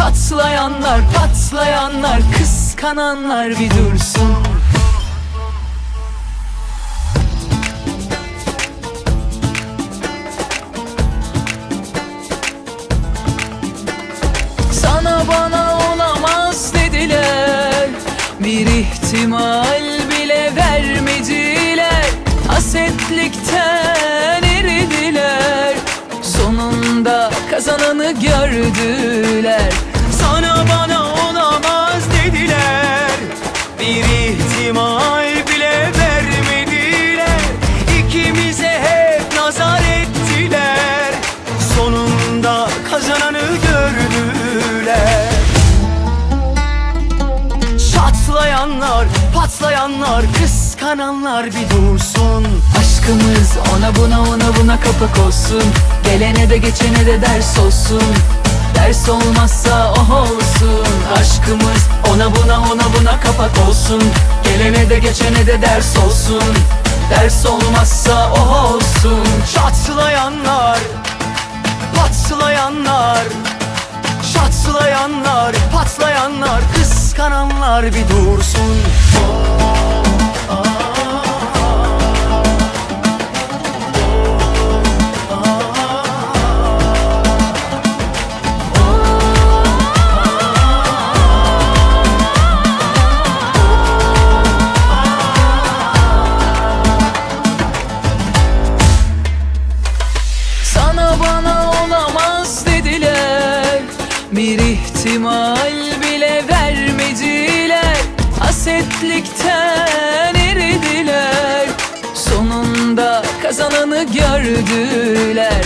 Çatlayanlar patlayanlar kıskananlar bir dursun. Sana bana olamaz dediler. Bir ihtimal bile vermediler. Hasetlikten eridiler. Sonunda kazananı gördüler patlayanlar, kıskananlar bir dursun. Aşkımız ona buna ona buna kapak olsun. Gelene de geçene de ders olsun. Ders olmazsa oh olsun. Aşkımız ona buna ona buna kapak olsun. Gelene de geçene de ders olsun. Ders olmazsa oh olsun. Çatlayanlar, patlayanlar Çatlayanlar, patlayanlar, kıskananlar bir dursun. Sana Bir ihtimal bile vermediler. Hasetlikten eridiler. Sonunda kazananı gördüler.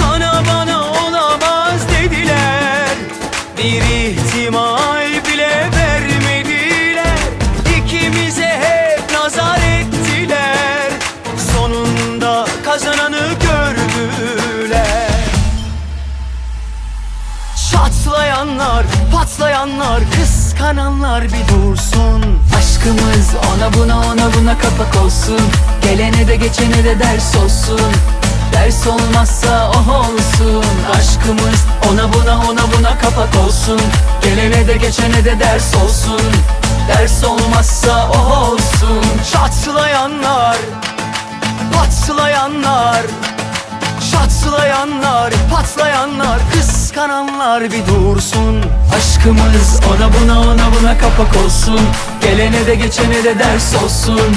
Sana bana olamaz dediler. Bir Çatlayanlar, patlayanlar, kıskananlar bir dursun. Aşkımız ona buna ona buna kapak olsun. Gelene de geçene de ders olsun. Ders olmazsa oh olsun. Aşkımız ona buna ona buna kapak olsun. Gelene de geçene de ders olsun. Ders olmazsa oh olsun. Çatlayanlar, patlayanlar Çatlayanlar, patlayanlar, kıskananlar bir dursun. Aşkımız ona buna ona buna kapak olsun. Gelene de geçene de ders olsun.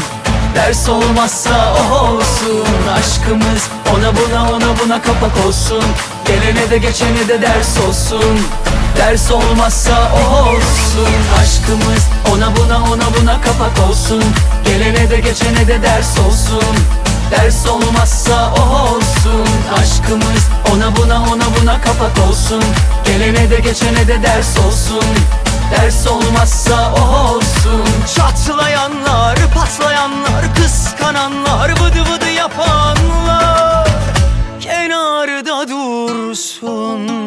Ders olmazsa oh olsun. Aşkımız ona buna ona buna kapak olsun. Gelene de geçene de ders olsun. Ders olmazsa oh olsun. Aşkımız ona buna ona buna kapak olsun. Gelene de geçene de ders olsun. Ders olmazsa oh olsun aşkımız Ona buna ona buna kapak olsun. Gelene de geçene de ders olsun. Ders olmazsa o olsun. Çatlayanlar, patlayanlar, kıskananlar, vıdı vıdı yapanlar Kenarda dursun.